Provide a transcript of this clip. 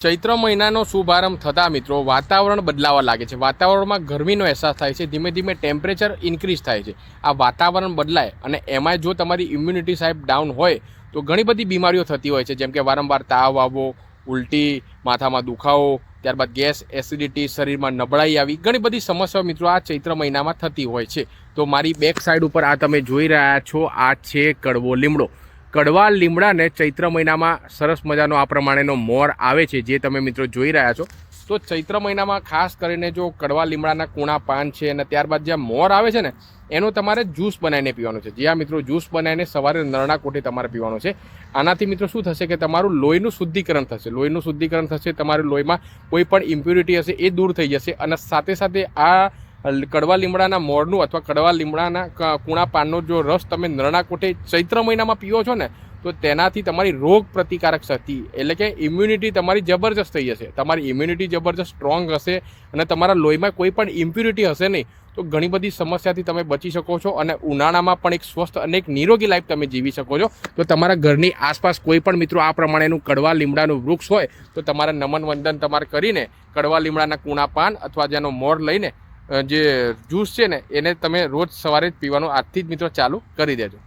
ચૈત્ર મહિનાનો શુભારંભ થતાં મિત્રો, વાતાવરણ બદલાવા લાગે છે. વાતાવરણમાં ગરમીનો અહેસાસ થાય છે. ધીમે ધીમે ટેમ્પરેચર ઇન્ક્રીઝ થાય છે. આ વાતાવરણ બદલાય અને એમાંય જો તમારી ઇમ્યુનિટી સાહેબ ડાઉન હોય, તો ઘણી બધી બીમારીઓ થતી હોય છે. જેમ કે વારંવાર તાવ આવવો, ઉલટી, માથામાં દુખાવો, ત્યારબાદ ગેસ એસિડિટી શરીરમાં નબળાઈ આવી, ઘણી બધી સમસ્યાઓ મિત્રો આ ચૈત્ર મહિનામાં થતી હોય છે. તો મારી બેક સાઈડ ઉપર આ તમે જોઈ રહ્યા છો, આ છે કડવો લીમડો. કડવા લીમડાને ચૈત્ર મહિનામાં સરસ મજાનો આ પ્રમાણેનો મોર આવે છે, જે તમે મિત્રો જોઈ રહ્યા છો. તો ચૈત્ર મહિનામાં ખાસ કરીને જો કડવા લીમડાના કૂણા પાન છે અને ત્યારબાદ જે મોર આવે છે ને, એનો તમારે જ્યુસ બનાવીને પીવાનો છે. જે આ મિત્રો જ્યુસ બનાવીને સવારે નરણા કોઠે તમારે પીવાનો છે. આનાથી મિત્રો શું થશે કે તમારું લોહીનું શુદ્ધિકરણ થશે. લોહીનું શુદ્ધિકરણ થશે, તમારું લોહીમાં કોઈ પણ ઇમ્પ્યુરિટી હશે એ દૂર થઈ જશે અને સાથે સાથે આ કડવા લીમડાના મોરનું અથવા કડવા લીમડાના કૂણા પાનનો જો રસ તમે નરણાકોઠે ચૈત્ર મહિનામાં પીવો છો ને, તો તેનાથી તમારી રોગ પ્રતિકારક શક્તિ એટલે કે ઇમ્યુનિટી તમારી જબરજસ્ત થઈ જશે. તમારી ઇમ્યુનિટી જબરજસ્ત સ્ટ્રોંગ હશે અને તમારા લોહીમાં કોઈ પણ ઇમ્પ્યુરિટી હશે નહીં, તો ઘણી બધી સમસ્યાથી તમે બચી શકો છો અને ઉનાળામાં પણ એક સ્વસ્થ અને એક નિરોગી લાઈફ તમે જીવી શકો છો. તો તમારા ઘરની આસપાસ કોઈ પણ મિત્રો આ પ્રમાણેનું કડવા લીમડાનું વૃક્ષ હોય, તો તમારે નમન વંદન તમારે કરીને કડવા લીમડાના કૂણા પાન અથવા જેનો મોર લઈને જે જ્યુસ છે ને, એને તમે રોજ સવારે જ પીવાનું. આજથી જ મિત્રો ચાલુ કરી દેજો.